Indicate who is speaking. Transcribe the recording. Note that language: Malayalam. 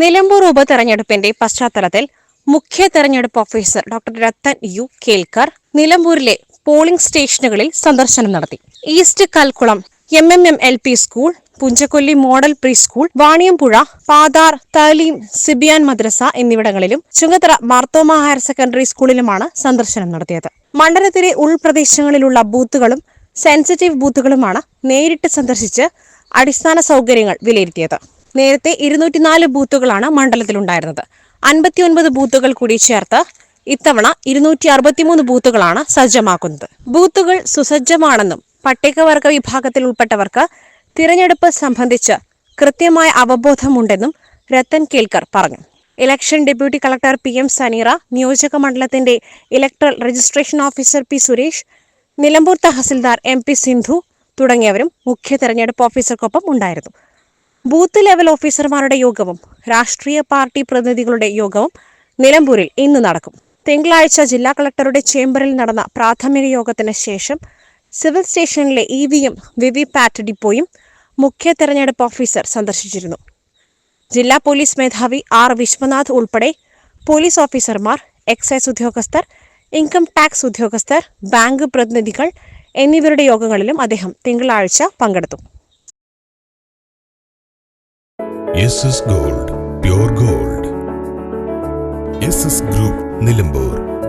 Speaker 1: നിലമ്പൂർ ഉപതെരഞ്ഞെടുപ്പിന്റെ പശ്ചാത്തലത്തിൽ മുഖ്യ തെരഞ്ഞെടുപ്പ് officer doctor Rathan U Kelkar നിലമ്പൂരിലെ പോളിംഗ് സ്റ്റേഷനുകളിൽ സന്ദർശനം നടത്തി. East Kalkulam M M M L P school Punchakolli model pre school Vaniyampuzha Pathar തലീം സിബിയാൻ മദ്രസ എന്നിവിടങ്ങളിലും ചുങ്കത്തറ മാർത്തോമ ഹയർ സെക്കൻഡറി സ്കൂളിലുമാണ് സന്ദർശനം നടത്തിയത്. മണ്ഡലത്തിലെ ഉൾപ്രദേശങ്ങളിലുള്ള ബൂത്തുകളും സെൻസിറ്റീവ് ബൂത്തുകളുമാണ് നേരിട്ട് സന്ദർശിച്ച് അടിസ്ഥാന സൗകര്യങ്ങൾ വിലയിരുത്തിയത്. നേരത്തെ ഇരുന്നൂറ്റിനാല് ബൂത്തുകളാണ് മണ്ഡലത്തിലുണ്ടായിരുന്നത്. അൻപത്തിയൊൻപത് ബൂത്തുകൾ കൂടി ചേർത്ത് ഇത്തവണ ഇരുന്നൂറ്റി അറുപത്തിമൂന്ന് ബൂത്തുകളാണ് സജ്ജമാക്കുന്നത്. ബൂത്തുകൾ സുസജ്ജമാണെന്നും പട്ടികവർഗ വിഭാഗത്തിൽ ഉൾപ്പെട്ടവർക്ക് തിരഞ്ഞെടുപ്പ് സംബന്ധിച്ച് കൃത്യമായ അവബോധമുണ്ടെന്നും രത്തൻ കേൽക്കർ പറഞ്ഞു. Election deputy collector P M Saneera നിയോജക മണ്ഡലത്തിന്റെ electoral registration officer P Suresh Nilambur tahsildar M P Sindhu തുടങ്ങിയവരും മുഖ്യ തെരഞ്ഞെടുപ്പ് ഓഫീസർക്കൊപ്പം ഉണ്ടായിരുന്നു. ബൂത്ത് ലെവൽ ഓഫീസർമാരുടെ യോഗവും രാഷ്ട്രീയ പാർട്ടി പ്രതിനിധികളുടെ യോഗവും നിലമ്പൂരിൽ ഇന്ന് നടക്കും. തിങ്കളാഴ്ച ജില്ലാ കളക്ടറുടെ ചേംബറിൽ നടന്ന പ്രാഥമിക യോഗത്തിന് ശേഷം സിവിൽ സ്റ്റേഷനിലെ E V M VVPAT ഡിപ്പോയും മുഖ്യ തെരഞ്ഞെടുപ്പ് ഓഫീസർ സന്ദർശിച്ചിരുന്നു. ജില്ലാ പോലീസ് മേധാവി ആർ വിശ്വനാഥ് ഉൾപ്പെടെ പോലീസ് ഓഫീസർമാർ എക്സൈസ് ഉദ്യോഗസ്ഥർ ഇൻകം ടാക്സ് ഉദ്യോഗസ്ഥർ ബാങ്ക് പ്രതിനിധികൾ എന്നിവരുടെ യോഗങ്ങളിലും അദ്ദേഹം തിങ്കളാഴ്ച പങ്കെടുത്തു.
Speaker 2: Gold pure gold. Group Nilambur.